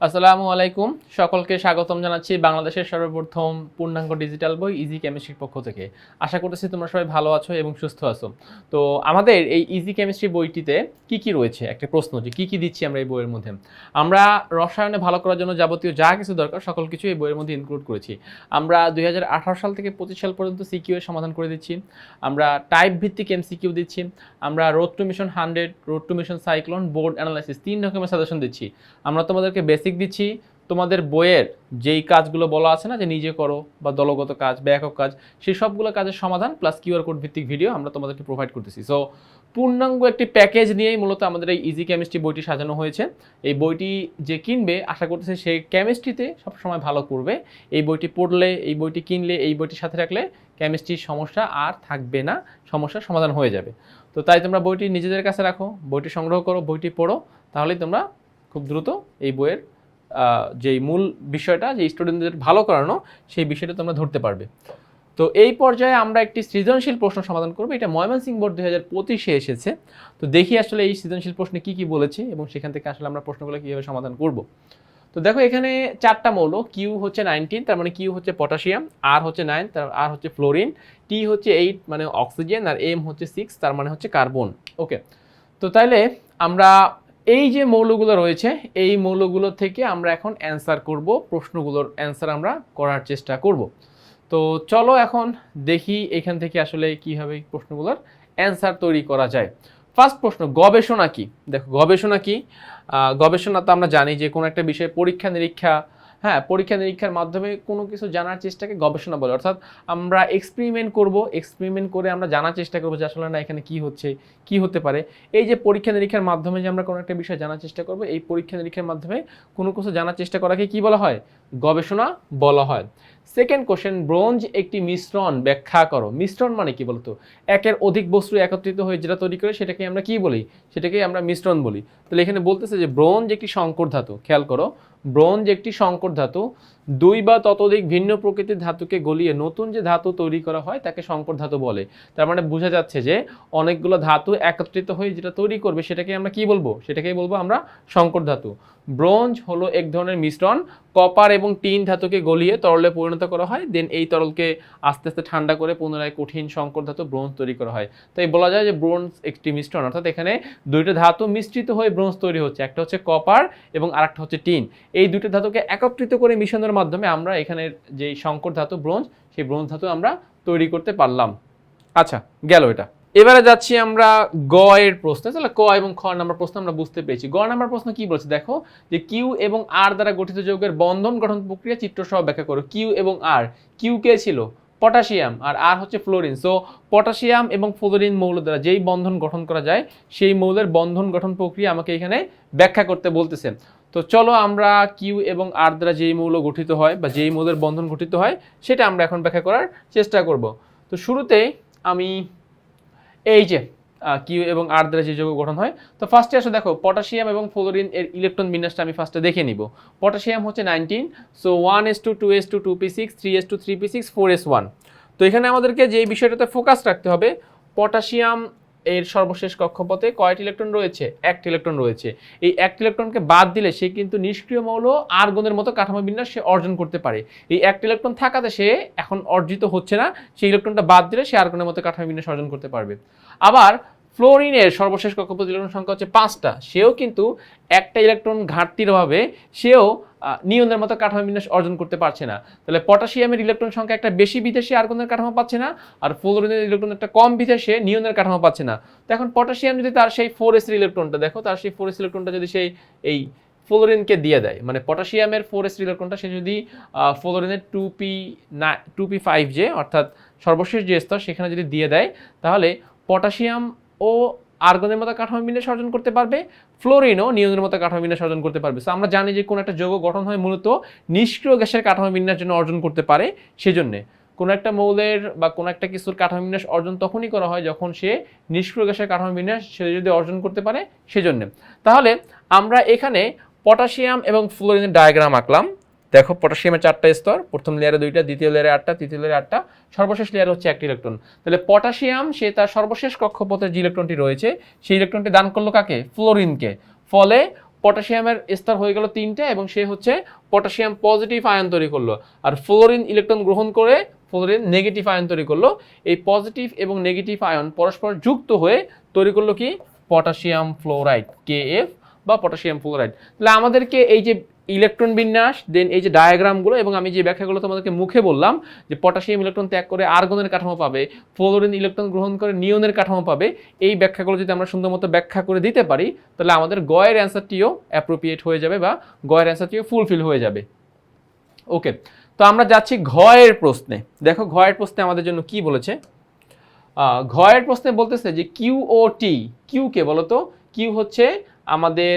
আসসালামু আলাইকুম। সকলকে স্বাগতম জানাচ্ছি বাংলাদেশের সর্বপ্রথম পূর্ণাঙ্গ ডিজিটাল বই ইজি কেমিস্ট্রির পক্ষ থেকে। আশা করতেছি তোমরা সবাই ভালো আছো এবং সুস্থ আছো। তো আমাদের এই ইজি কেমিস্ট্রি বইটিতে কি কি রয়েছে? একটা প্রশ্ন যে কি কি দিচ্ছি আমরা এই বইয়ের মধ্যে? আমরা রসায়নে ভালো করার জন্য যাবতীয় যা কিছু দরকার, সকল কিছু এই বইয়ের মধ্যে ইনক্লুড করেছি। আমরা দুই হাজার আঠারো সাল থেকে পঁচিশ সাল পর্যন্ত সিকিউ এর সমাধান করে দিচ্ছি। আমরা টাইপ ভিত্তিক এমসিকিউ দিচ্ছি। আমরা road to mission hundred road to mission cyclone board analysis তিন রকমের সাজেশন দিচ্ছি। আমরা তোমাদেরকে বেসিক দিচ্ছি, তোমাদের বইয়ের যেই কাজগুলো বলা আছে না যে নিজে করো বা দলগত কাজ বা একক কাজ, সেই সবগুলো কাজের সমাধান প্লাস কিউআর কোড ভিত্তিক ভিডিও আমরা তোমাদেরকে প্রোভাইড করতেছি। সো পূর্ণাঙ্গ একটি প্যাকেজ নিয়েই মূলত আমাদের এই ইজি কেমিস্ট্রি বইটি সাজানো হয়েছে। এই বইটি যে কিনবে, আশা করতেছে সে কেমিস্ট্রিতে সবসময় ভালো করবে। এই বইটি পড়লে, এই বইটি কিনলে, এই বইটির সাথে রাখলে কেমিস্ট্রির সমস্যা আর থাকবে না, সমস্যার সমাধান হয়ে যাবে। তো তাই তোমরা বইটি নিজেদের কাছে রাখো, বইটি সংগ্রহ করো, বইটি পড়ো, তাহলেই তোমরা খুব দ্রুত এই বইয়ের যেই মূল বিষয়টা যে স্টুডেন্টদের ভালো করানো, সেই বিষয়টা তোমরা ধরতে পারবে। তো এই পর্যায়ে আমরা একটি সৃজনশীল প্রশ্ন সমাধান করব। এটা ময়মনসিংহ বোর্ড দুই হাজার পঁচিশে এসেছে। তো দেখি আসলে এই সৃজনশীল প্রশ্নে কী কী বলেছে এবং সেখান থেকে আসলে আমরা প্রশ্নগুলো কীভাবে সমাধান করব। তো দেখো, এখানে চারটা মৌল কিউ হচ্ছে নাইনটিন তার মানে কিউ হচ্ছে পটাশিয়াম আর হচ্ছে নাইন তার আর হচ্ছে ফ্লোরিন টি হচ্ছে এইট মানে অক্সিজেন আর এম হচ্ছে সিক্স তার মানে হচ্ছে কার্বন ওকে তো তাইলে আমরা এই যে মৌলগুলো রয়েছে, এই মৌলগুলো থেকে আমরা এখন অ্যান্সার করব, প্রশ্নগুলোর অ্যান্সার আমরা করার চেষ্টা করব। তো চলো এখন দেখি এখান থেকে আসলে কীভাবে প্রশ্নগুলোর অ্যান্সার তৈরি করা যায়। ফার্স্ট প্রশ্ন, গবেষণা কি? দেখো, গবেষণা কি? গবেষণা তো আমরা জানি যে কোনো একটা বিষয়ে পরীক্ষা নিরীক্ষা হ্যাঁ পরীক্ষা নিরীক্ষার মাধ্যমে কোনো কিছু জানার চেষ্টাকে গবেষণা বলে। অর্থাৎ আমরা এক্সপেরিমেন্ট করব এক্সপেরিমেন্ট করে আমরা জানার চেষ্টা করব যে আসলে না এখানে কি হচ্ছে, কি হতে পারে। এই যে পরীক্ষা নিরীক্ষার মাধ্যমে যে আমরা কোনো একটা বিষয় জানার চেষ্টা করব, এই পরীক্ষা নিরীক্ষার মাধ্যমে কোনো কিছু জানার চেষ্টা করাকে কি বলা হয়? গবেষণা বলা হয়। সেকেন্ড কোশ্চেন ব্রোঞ্জ একটি মিশ্রণ, ব্যাখ্যা করো। মিশ্রণ মানে কি বলতো? একের অধিক বস্তু একত্রিত হয়ে যেটা তৈরি করে সেটাকে আমরা কি বলি? সেটাকে আমরা মিশ্রণ বলি। তাহলে এখানে বলতেছে যে ব্রোঞ্জ একটি সংকর ধাতু, খেয়াল করো। ব্রোঞ্জ একটি সংকর ধাতু দুই বা ততোধিক ভিন্ন প্রকৃতির ধাতুকে গলিয়ে নতুন যে ধাতু তৈরি করা হয়, তাকে সংকর ধাতু বলে। তার মানে বোঝা যাচ্ছে যে অনেকগুলো ধাতু একত্রিত হয়ে যেটা তৈরি করবে, সেটাকে আমরা কি বলব? সেটাকেই বলব আমরা সংকর ধাতু। ব্রোঞ্জ হলো এক ধরনের মিশ্রণ, কপার এবং টিন ধাতুকে গলিয়ে তরলে পরিণত করা হয় দেন এই তরলকে আস্তে আস্তে ঠান্ডা করে পুনরায় কঠিন সংকর ধাতু ব্রোঞ্জ তৈরি করা হয়। তাই বলা যায় যে ব্রোঞ্জ একটি মিশ্রণ, অর্থাৎ এখানে দুইটা ধাতু মিশ্রিত হয়ে ব্রোঞ্জ তৈরি হচ্ছে, একটা হচ্ছে কপার এবং আরেকটা হচ্ছে টিন। এই দুটো ধাতুকে একত্রিত করে মিশনের মাধ্যমে আমরা এখানের যে সংকর ধাতু ব্রোঞ্জ, সেই ব্রোঞ্জ ধাতু আমরা তৈরি করতে পারলাম। আচ্ছা গেল এটা। এবারে যাচ্ছি আমরা গ এর প্রশ্ন। তাহলে ক এবং খ নাম্বার প্রশ্ন আমরা বুঝতে পেরেছি। গ নাম্বার প্রশ্ন কি বলছে? দেখো যে কিউ এবং আর দ্বারা গঠিত যৌগের বন্ধন গঠন প্রক্রিয়া চিত্র সহ ব্যাখ্যা করো। কিউ এবং আর কিউ কে ছিল? পটাশিয়াম, আর আর হচ্ছে ফ্লোরিন। সো পটাশিয়াম এবং ফ্লোরিন মৌল দ্বারা যেই বন্ধন গঠন করা যায়, সেই মৌলের বন্ধন গঠন প্রক্রিয়া আমাকে এখানে ব্যাখ্যা করতে বলতেছে। তো চলো আমরা কিউ এবং আর দ্বারা যেই মৌল গঠিত হয় বা যেই মৌলের বন্ধন গঠিত হয়, সেটা আমরা এখন ব্যাখ্যা করার চেষ্টা করব। তো শুরুতেই আমি এই যে কিউ এবং আর দ্বারা যে যৌগ গঠন হয়, তো ফার্স্টে আসলে দেখো পটাশিয়াম এবং ফ্লোরিন এর ইলেকট্রন বিন্যাসটা আমি ফার্স্টে দেখে নিব। পটাশিয়াম হচ্ছে nineteen so one S two two S two two P six three S two three P six four S one তো এখানে আমাদেরকে যে বিষয়টাতে ফোকাস রাখতে হবে পটাশিয়াম এর সর্বশেষ কক্ষপথে কয়টি ইলেকট্রন রয়েছে? একটি ইলেকট্রন রয়েছে। এই একটি ইলেকট্রনকে বাদ দিলে সে কিন্তু নিষ্ক্রিয় মৌল আর্গনের মতো কাঠামো বিন্যাস সে অর্জন করতে পারে। এই একটি ইলেকট্রন থাকাতে সে এখন অর্জিত হচ্ছে না, সেই ইলেকট্রনটা বাদ দিলে সে আর্গনের মতো কাঠামো বিন্যাস অর্জন করতে পারবে। আবার ফ্লোরিনের সর্বশেষ কক্ষপথ ইলেকট্রন সংখ্যা হচ্ছে পাঁচটা। সেও কিন্তু একটা ইলেকট্রন ঘাটতির অভাবে সেও নিয়নের মতো কাঠামো বিন্যাস অর্জন করতে পারছে না। তাহলে পটাশিয়ামের ইলেকট্রন সংখ্যা একটা বেশি বিদেশে আর্গনের কাঠামো পাচ্ছে না, আর ফ্লোরিনের ইলেকট্রন একটা কম বিদেশে নিয়নের কাঠামো পাচ্ছে না। তো এখন পটাশিয়াম যদি তার সেই ফোর এস ইলেকট্রনটা দেখো, তার সেই ফোর এস ইলেকট্রনটা যদি সেই এই ফ্লোরিনকে দিয়ে দেয় মানে পটাশিয়ামের ফোর এস ইলেকট্রনটা সে যদি ফ্লোরিনের টু পি না টু পি ফাইভ যে অর্থাৎ সর্বশেষ যে স্তর, সেখানে যদি দিয়ে দেয়, তাহলে পটাশিয়াম ও আর্গনের মতো কাঠামো বিন্যাস অর্জন করতে পারবে, ফ্লোরিনও নিয়নের মতো কাঠামো বিন্যাস অর্জন করতে পারবে। তো আমরা জানি যে কোনো একটা যৌগ গঠন হয় মূলত নিষ্ক্রিয় গ্যাসের কাঠামো বিন্যাস জন্য অর্জন করতে পারে সেজন্যে। কোনো একটা মৌলের বা কোনো একটা কিছুর কাঠামো বিন্যাস অর্জন তখনই করা হয় যখন সে নিষ্ক্রিয় গ্যাসের কাঠামো বিন্যাস সে যদি অর্জন করতে পারে সেজন্য। তাহলে আমরা এখানে পটাশিয়াম এবং ফ্লোরিনের ডায়াগ্রাম আঁকলাম। দেখো পটাশিয়ামের চারটা স্তর, প্রথম লেয়ারে দুইটা, দ্বিতীয় লেয়ারে আটটা, তৃতীয় লেয়ারে আটটা, সর্বশেষ লেয়ার হচ্ছে একটি ইলেকট্রন তাহলে পটাশিয়াম সে তার সর্বশেষ কক্ষপথের যে ইলেকট্রনটি রয়েছে, সেই ইলেকট্রনটি দান করল কাকে? ফ্লোরিনকে ফলে পটাশিয়ামের স্তর হয়ে গেল তিনটা এবং সে হচ্ছে পটাশিয়াম পজিটিভ আয়ন তৈরি করল। আর ফ্লোরিন ইলেকট্রন গ্রহণ করে ফ্লোরিন নেগেটিভ আয়ন তৈরি করল। এই পজিটিভ এবং নেগেটিভ আয়ন পরস্পর যুক্ত হয়ে তৈরি করল কি? পটাশিয়াম ফ্লোরাইড কে এফ বা পটাশিয়াম ফ্লোরাইড তাহলে আমাদেরকে এই যে ইলেকট্রন বিন্যাস দেন এই যে ডায়াগ্রামগুলো এবং আমি যে ব্যাখ্যাগুলো তোমাদেরকে মুখে বললাম, যে পটাশিয়াম ইলেকট্রন ত্যাগ করে আর্গনের কাঠামো পাবে ফ্লোরিন ইলেকট্রন গ্রহণ করে নিয়নের কাঠামো পাবে, এই ব্যাখ্যাগুলো যদি আমরা সুন্দর মতো ব্যাখ্যা করে দিতে পারি, তাহলে আমাদের গয়ের অ্যান্সারটিও অ্যাপ্রোপ্রিয়েট হয়ে যাবে বা গয়ের অ্যান্সারটিও ফুলফিল হয়ে যাবে। ওকে তো আমরা যাচ্ছি ঘয়ের প্রশ্নে। দেখো ঘয়ের প্রশ্নে আমাদের জন্য কি বলেছে? ঘয়ের প্রশ্নে বলতেছে যে কিউ ও টি কিউ কে বলতো কিউ হচ্ছে আমাদের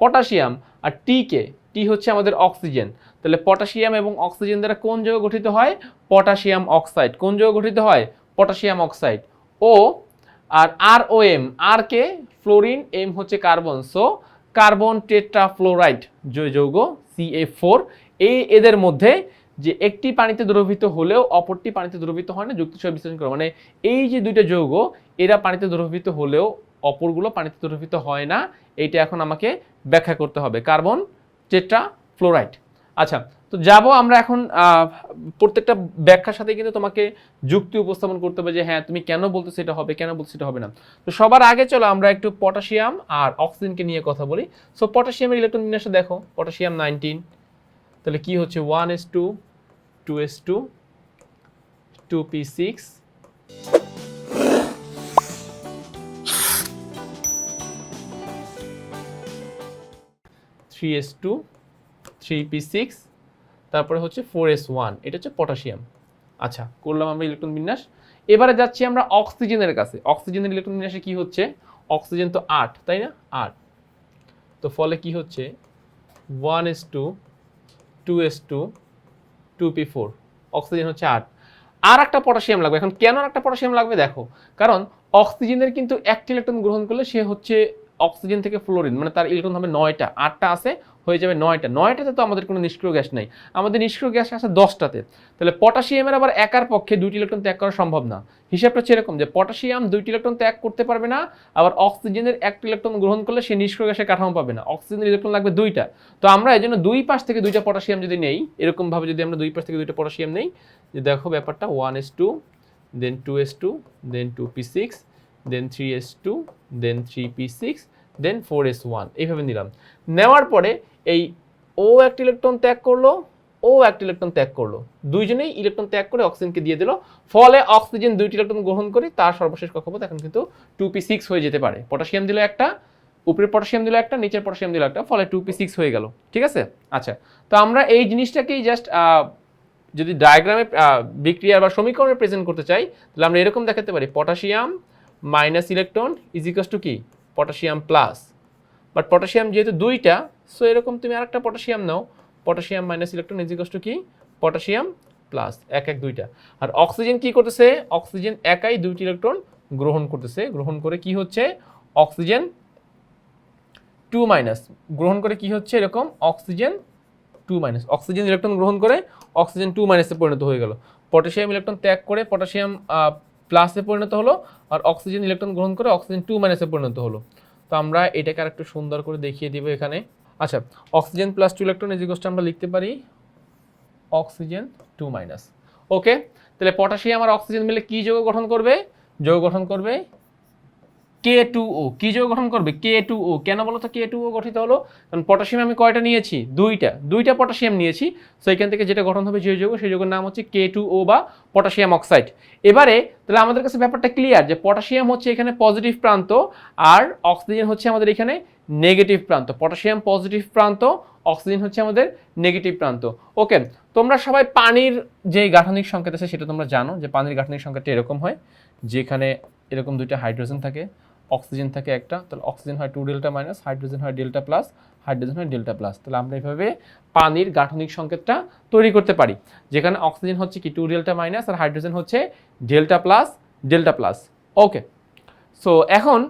পটাশিয়াম আর টি কে। টি হচ্ছে আমাদের অক্সিজেন। তাহলে পটাশিয়াম এবং অক্সিজেন দ্বারা কোন যৌগ গঠিত হয়? Potassium oxide. কোন যৌগ গঠিত হয়? Potassium oxide. ও আর আর ও এম আর কে ফ্লোরিন এম হচ্ছে কার্বন সো কার্বন টেট্রাফ্লোরাইড যৌগ সিএ ফোর এই এদের মধ্যে যে একটি পানিতে দ্রবীভূত হলেও অপরটি পানিতে দ্রবীভূত হয় না যুক্ত সহ বিশ্লেষণ করা। মানে এই যে দুইটা যৌগ, এরা পানিতে দ্রবীভূত হলেও অপরগুলো পানিতে দ্রবীভূত হয় না, এইটা এখন আমাকে ব্যাখ্যা করতে হবে। কার্বন টেট্রা ফ্লোরাইড আচ্ছা তো যাব আমরা এখন প্রত্যেকটা ব্যাখ্যার সাথে কিন্তু তোমাকে যুক্তি উপস্থাপন করতে হবে যে হ্যাঁ তুমি কেন বলতে সেটা হবে, কেন বলতে সেটা হবে না। তো সবার আগে চলো আমরা একটু পটাশিয়াম আর অক্সিজেনকে নিয়ে কথা বলি। সো পটাশিয়ামের ইলেকট্রন বিন্যাসটা দেখো, পটাশিয়াম নাইনটিন তাহলে কি হচ্ছে? One S two two S two two P six three S two, three P six, তারপরে হচ্ছে ফোর এস ওয়ান, এটা হচ্ছে পটাশিয়াম। আচ্ছা করলাম আমরা ইলেকট্রন বিন্যাস। এবারে যাচ্ছি আমরা অক্সিজেনের কাছে। অক্সিজেনের ইলেকট্রন বিন্যাসে কি হচ্ছে? অক্সিজেন তো আট, তাই না? আট। তো ফলে কি হচ্ছে? One S two two S two two P four, oxygen হচ্ছে আট। আর একটা পটাশিয়াম লাগবে। এখন কেন একটা পটাশিয়াম লাগবে? দেখো। কারণ অক্সিজেনের কিন্তু একটি ইলেকট্রন গ্রহণ করলে সে হচ্ছে অক্সিজেন থেকে ফ্লোরিন মানে তার ইলেকট্রন হবে নয়টা, আটটা আছে, হয়ে যাবে নয়টা। নয়টাতে তো আমাদের কোনো নিষ্ক্রিয় গ্যাস নেই। আমাদের নিষ্ক্রিয় গ্যাস আছে দশটাতে। তাহলে পটাশিয়ামের আবার একার পক্ষে দুইটি ইলেকট্রন ত্যাগ করা সম্ভব না। হিসাবটা হচ্ছে এরকম, যে পটাশিয়াম দুইটি ইলেকট্রন ত্যাগ করতে পারবে না, আবার অক্সিজেনের একটা ইলেকট্রন গ্রহণ করলে সে নিষ্ক্রিয় গ্যাসের কাঠামো পাবে না। অক্সিজেনের ইলেকট্রন লাগবে দুইটা। তো আমরা এই জন্য দুই পাশ থেকে দুইটা পটাশিয়াম যদি নেই, এরকমভাবে যদি আমরা দুই পাশ থেকে দুইটা পটাশিয়াম নেই, যে দেখো ব্যাপারটা one S two then two S two then two P six then three S two then three P six then four S one এইভাবে নিলাম। নেওয়ার পরে এই ও একটা ইলেকট্রন ত্যাগ করল ও একটা ইলেকট্রন ত্যাগ করল। দুইজনেই ইলেকট্রন ত্যাগ করে অক্সিজেনকে দিয়ে দিল। ফলে অক্সিজেন দুইটি ইলেকট্রন গ্রহণ করে, তার সর্বশেষ কক্ষপথ এখন কিন্তু টু পি সিক্স হয়ে যেতে পারে। পটাশিয়াম দিল একটা, উপরের পটাশিয়াম দিল একটা, নিচের পটাশিয়াম দিল একটা, ফলে টু পি সিক্স হয়ে গেল। ঠিক আছে? আচ্ছা তো আমরা এই জিনিসটাকেই জাস্ট যদি ডায়াগ্রামে বিক্রিয়া বা সমীকরণে প্রেজেন্ট করতে চাই, তাহলে আমরা এরকম দেখাতে পারি। Potassium minus electron is equals two কি? পটাশিয়াম প্লাস বাট পটাশিয়াম যেহেতু দুইটা সো এরকম তুমি আরেকটা potassium now. Potassium minus electron is equals two কি? পটাশিয়াম প্লাস এক এক দুইটা। আর অক্সিজেন কি করতেছে? অক্সিজেন একাই দুইটি ইলেকট্রন গ্রহণ করতেছে। গ্রহণ করে কি হচ্ছে? অক্সিজেন টু মাইনাস গ্রহণ করে কি হচ্ছে? এরকম oxygen two minus oxygen electron গ্রহণ করে অক্সিজেন টু মাইনাসে পরিণত হয়ে গেল। পটাশিয়াম ইলেকট্রন ত্যাগ করে পটাশিয়াম প্লাসে পরিণত হলো আর অক্সিজেন, ইলেকট্রন গ্রহণ করে অক্সিজেন টু মাইনাসে পরিণত হলো। তো আমরা এটাকে আর একটু সুন্দর করে দেখিয়ে দিব এখানে। আচ্ছা অক্সিজেন প্লাস টু ইলেকট্রন এজিকোসটা আমরা লিখতে পারি, অক্সিজেন টু মাইনাস ওকে তাহলে পটাশিয়াম আর অক্সিজেন মিলে কি যোগ গঠন করবে? যোগ গঠন করবে কে টু ও, কি যৌগ গঠন করবে? K two O. কেন বলো তো কে টু ও গঠিত হলো? কারণ পটাশিয়াম আমি কয়টা নিয়েছি? দুইটা। দুইটা পটাশিয়াম নিয়েছি। সো এখান থেকে যেটা গঠন হবে যে যৌগ, সেই যৌগের নাম হচ্ছে কে টু ও বা পটাশিয়াম অক্সাইড। এবারে, তাহলে আমাদের কাছে ব্যাপারটা ক্লিয়ার যে পটাশিয়াম হচ্ছে এখানে পজিটিভ প্রান্ত আর অক্সিজেন হচ্ছে আমাদের এখানে নেগেটিভ প্রান্ত। পটাশিয়াম পজিটিভ প্রান্ত অক্সিজেন হচ্ছে আমাদের নেগেটিভ প্রান্ত। ওকে তোমরা সবাই পানির যে গাঠনিক সংকেত আছে সেটা তোমরা জানো যে পানির গাঠনিক সংকেতটা এরকম হয়, যেখানে এরকম দুইটা হাইড্রোজেন থাকে। অক্সিজেন থাকে একটা তাহলে অক্সিজেন হয় টু ডেল্টা মাইনাস হাইড্রোজেন হয় ডেল্টা প্লাস হাইড্রোজেন হয় ডেল্টা প্লাস তাহলে আমরা এইভাবে পানির গাঠনিক সংকেতটা তৈরি করতে পারি। যেখানে অক্সিজেন হচ্ছে কি টু ডেল্টা মাইনাস আর হাইড্রোজেন হচ্ছে delta plus delta plus okay so এখন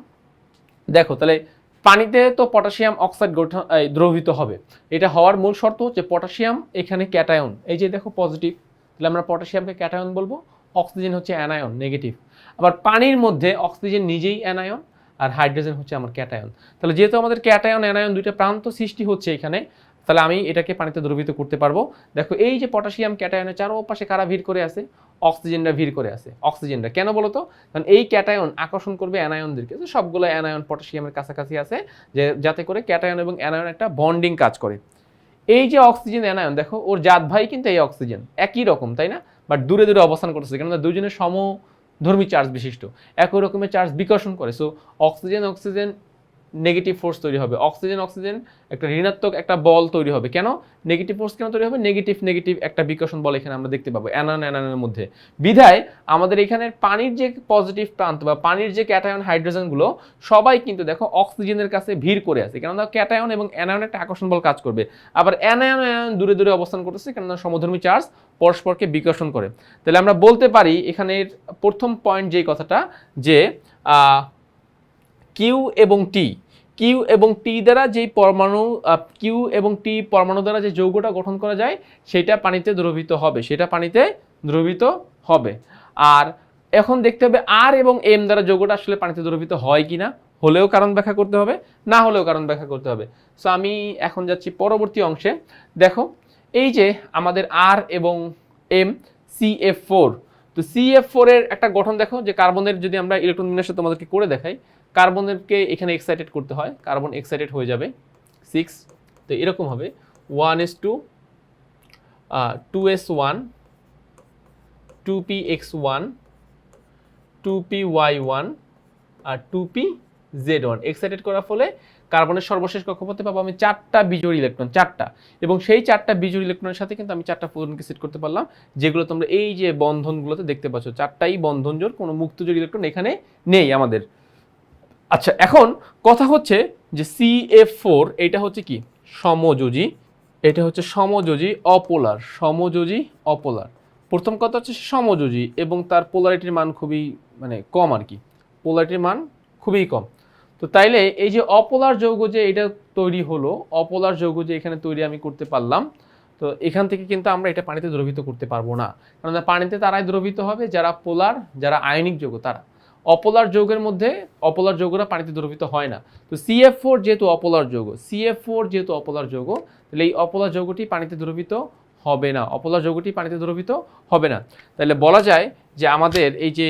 দেখো তাহলে পানিতে তো পটাশিয়াম অক্সাইড গঠন এই, দ্রবীভূত হবে। এটা হওয়ার মূল শর্ত হচ্ছে পটাশিয়াম এখানে ক্যাটায়ন। এই যে দেখো পজিটিভ তাহলে আমরা পটাশিয়ামকে ক্যাটায়ন বলব অক্সিজেন হচ্ছে অ্যানায়ন নেগেটিভ আবার পানির মধ্যে অক্সিজেন নিজেই অ্যানায়ন আর হাইড্রোজেন হচ্ছে আমার ক্যাটায়ন। তাহলে যেহেতু আমাদের ক্যাটায়ন, অ্যানায়ন দুইটা প্রান্ত সৃষ্টি হচ্ছে এখানে, তাহলে আমি এটাকে পানিতে দ্রবীভূত করতে পারব। দেখো, এই যে পটাশিয়াম ক্যাটায়নের চারোপাশে কারা ভিড় করে আছে? অক্সিজেনটা ভিড় করে আছে। অক্সিজেনটা কেন বলতো? কারণ এই ক্যাটায়ন আকর্ষণ করবে অ্যানায়নদেরকে। তো সবগুলো অ্যানায়ন পটাশিয়ামের কাছাকাছি আছে, যে যাতে করে ক্যাটায়ন এবং অ্যানায়ন একটা বন্ডিং কাজ করে। এই যে অক্সিজেন, অ্যানায়ন, দেখো, ওর জাত ভাই কিন্তু এই অক্সিজেন। একই রকম, তাই না? বাট দূরে দূরে অবস্থান করতেছে। কেননা দুজনের সমধর্মী চার্জ বিশিষ্ট। একই রকমের চার্জ বিকর্ষণ করে। So oxygen oxygen negative force তৈরি হবে। অক্সিজেন অক্সিজেন, একটা ঋণাত্মক একটা বল তৈরি হবে। কেন? নেগেটিভ ফোর্স কেন তৈরি হবে? নেগেটিভ নেগেটিভ একটা বিকর্ষণ বল এখানে আমরা দেখতে পাবো অ্যানান অ্যানানের মধ্যে। বিধায় আমাদের এখানের পানির যে পজিটিভ প্রান্ত বা পানির যে ক্যাটায়ন হাইড্রোজেনগুলো সবাই কিন্তু দেখো অক্সিজেনের কাছে ভিড় করে আছে। কেননা ক্যাটায়ন এবং অ্যানায়ন একটা আকর্ষণ বল কাজ করবে। আবার অ্যানায়ন অ্যানায়ন দূরে দূরে অবস্থান করতেছে, কেননা সমধর্মী চার্জ পরস্পরকে বিকর্ষণ করে। তাহলে আমরা বলতে পারি এখানের প্রথম পয়েন্ট যেই কথাটা, যে কিউ এবং টি কিউ এবং টি দ্বারা যেই পরমাণু কিউ এবং টি পরমাণু দ্বারা যে যৌগটা গঠন করা যায়, সেটা পানিতে দ্রবীভূত হবে, সেটা পানিতে দ্রবীভূত হবে। আর এখন দেখতে হবে আর এবং এম দ্বারা যৌগটা আসলে পানিতে দ্রবীভূত হয় কি না হলেও কারণ ব্যাখ্যা করতে হবে, না হলেও কারণ ব্যাখ্যা করতে হবে। সো আমি এখন যাচ্ছি পরবর্তী অংশে। দেখো, এই যে আমাদের আর এবং এম সি এফ ফোর তো সি এফ ফোরের একটা গঠন দেখো, যে কার্বনের যদি আমরা ইলেকট্রন বিন্যাস তোমাদেরকে করে দেখাই কার্বনেরকে এখানে এক্সাইটেড করতে হয়, কার্বন এক্সাইটেড হয়ে যাবে সিক্স তো এরকম হবে one S two two S one two P X one two P Y one আর two P Z one excited করার ফলে কার্বনের সর্বশেষ কক্ষপথে পাবো আমি চারটা বিজোড় ইলেকট্রন চারটা। এবং সেই চারটা বিজোড় ইলেকট্রনের সাথে কিন্তু আমি চারটা ফোটনকে সেট করতে পারলাম, যেগুলো তোমরা এই যে বন্ধনগুলোতে দেখতে পাচ্ছ, চারটাই বন্ধন জোর কোনো মুক্তজোড় ইলেকট্রন এখানে নেই আমাদের। আচ্ছা এখন কথা হচ্ছে যে সি এফ ফোর এটা হচ্ছে কি? সমযোজী। এটা হচ্ছে সমযোজী অপোলার। সমযোজী অপোলার। প্রথম কথা হচ্ছে সমযোজী এবং তার পোলারিটির মান খুবই মানে কম আর কি। পোলারিটির মান খুবই কম। তো তাইলে এই যে অপোলার যৌগ যে এটা তৈরি হলো, অপোলার যৌগ যে এখানে তৈরি আমি করতে পারলাম, তো এখান থেকে কিন্তু আমরা এটা পানিতে দ্রবীভূত করতে পারব না। কারণ পানিতে তারাই দ্রবিত হবে, যারা পোলার যারা আয়নিক যৌগ, তারা। অপোলার যৌগের মধ্যে অপলার যৌগরা পানিতে দ্রবীভূত হয় না। তো সিএফ ফোর যেহেতু অপোলার যৌগ সিএফ ফোর যেহেতু অপোলার যৌগ, তাহলে এই অপোলার যৌগটি পানিতে দ্রবীভূত হবে না। অপোলার যৌগটি পানিতে দ্রবীভূত হবে না। তাহলে বলা যায় যে আমাদের এই যে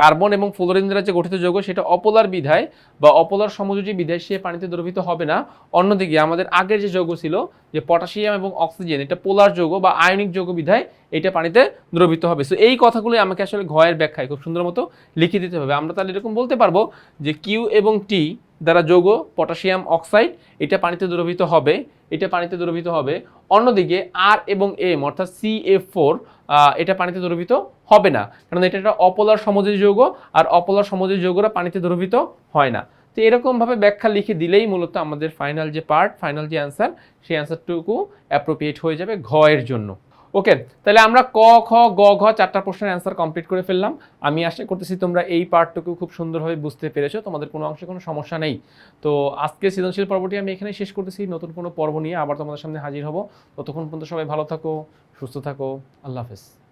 কার্বন এবং ফ্লোরিন দ্বারা যে গঠিত যৌগ, সেটা অপোলার বিধায় বা অপোলার সমযোজী বিধায় সে পানিতে দ্রবীভূত হবে না। অন্যদিকে আমাদের আগের যে যৌগ ছিল, যে পটাশিয়াম এবং অক্সিজেন, এটা পোলার যৌগ বা আয়নিক যৌগ বিধায় এটা পানিতে দ্রবীভূত হবে। সো এই কথাগুলো আমাকে আসলে ঘয়ের ব্যাখ্যায় খুব সুন্দর মতো লিখে দিতে হবে। আমরা তাহলে এরকম বলতে পারব যে কিউ এবং টি দ্বারা যৌগ, পটাশিয়াম, অক্সাইড, এটা পানিতে দ্রবীভূত হবে। এটা পানিতে দ্রবীভূত হবে। অন্যদিকে আর এবং এম অর্থাৎ সি এফ ফোর এটা পানিতে দ্রবীভূত হবে না। কারণ এটা একটা অপলার সমযোজী যৌগ, আর অপলার সমযোজী যৌগরা পানিতে দ্রবীভূত হয় না। তো এরকমভাবে ব্যাখ্যা লিখে দিলেই মূলত আমাদের ফাইনাল যে পার্ট ফাইনাল যে অ্যান্সার সেই অ্যান্সারটুকু অ্যাপ্রোপ্রিয়েট হয়ে যাবে ঘয়ের জন্য। ওকে, তাহলে আমরা ক, খ, গ, ঘ চারটা প্রশ্নের অ্যান্সার কমপ্লিট করে ফেললাম। আমি আশা করতেছি তোমরা এই পার্টটুকু খুব সুন্দরভাবে বুঝতে পেরেছ, তোমাদের কোনো অংশে কোনো সমস্যা নেই। তো আজকে সৃজনশীল পর্বটি আমি এখানে শেষ করতেছি, নতুন কোনো পর্ব নিয়ে আবার তোমাদের সামনে হাজির হব। ততক্ষণ পর্যন্ত সবাই ভালো থাকো, সুস্থ থাকো, আল্লাহ হাফেজ।